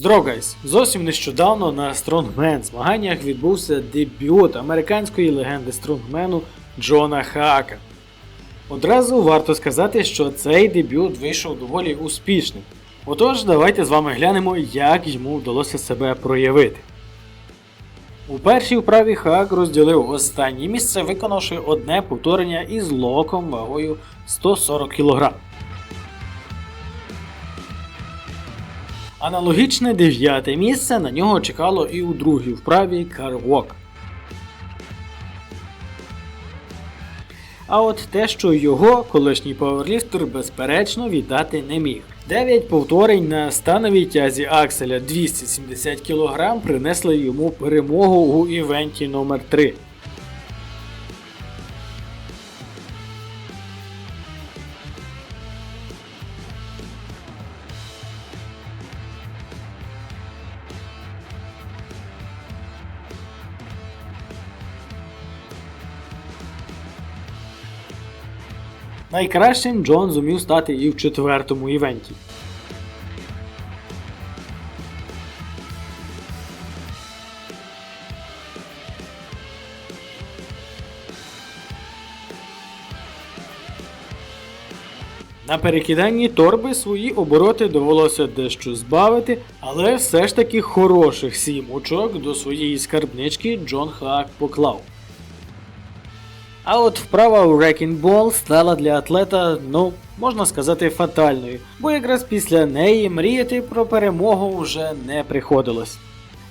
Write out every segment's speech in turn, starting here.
Здоров, гайс! Зовсім нещодавно на Strongman змаганнях відбувся дебют американської легенди стронгмену Джона Хаака. Одразу варто сказати, що цей дебют вийшов доволі успішним. Отож, давайте з вами глянемо, як йому вдалося себе проявити. У першій вправі Хаак розділив останнє місце, виконавши одне повторення із локом вагою 140 кг. Аналогічне дев'яте місце на нього чекало і у другій вправі Карвок. А от те, що його колишній пауерліфтер безперечно віддати не міг. 9 повторень на становій тязі Акселя 270 кг принесли йому перемогу у івенті номер 3 Найкращим Джон зумів стати і в четвертому івенті. На перекиданні торби свої обороти довелося дещо збавити, але все ж таки хороших сім очок до своєї скарбнички Джон Хаак поклав. А от вправа у Wrecking Ball стала для атлета, ну, можна сказати, фатальною, бо якраз після неї мріяти про перемогу вже не приходилось.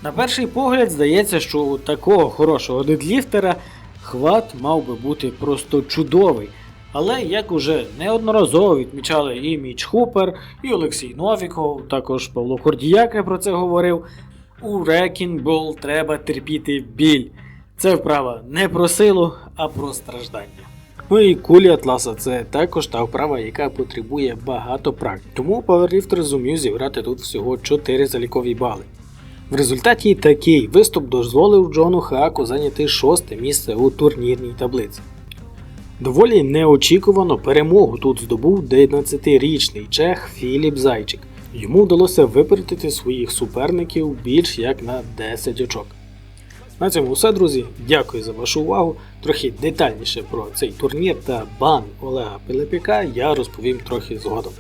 На перший погляд здається, що у такого хорошого дедліфтера хват мав би бути просто чудовий. Але як уже неодноразово відмічали і Міч Хупер, і Олексій Новіков, також Павло Кордіяка про це говорив, у Ball треба терпіти біль. Це вправа не про силу, а про страждання. Ну і кулі Атласа це також та вправа, яка потребує багато практики. Тому паверліфтер зумів зібрати тут всього 4 залікові бали. В результаті такий виступ дозволив Джону Хааку зайняти шосте місце у турнірній таблиці. Доволі неочікувано перемогу тут здобув 19-річний чех Філіп Зайчик. Йому вдалося випередити своїх суперників більш як на 10 очок. На цьому все, друзі. Дякую за вашу увагу. Трохи детальніше про цей турнір та бан Олега Пилипіка я розповім трохи згодом.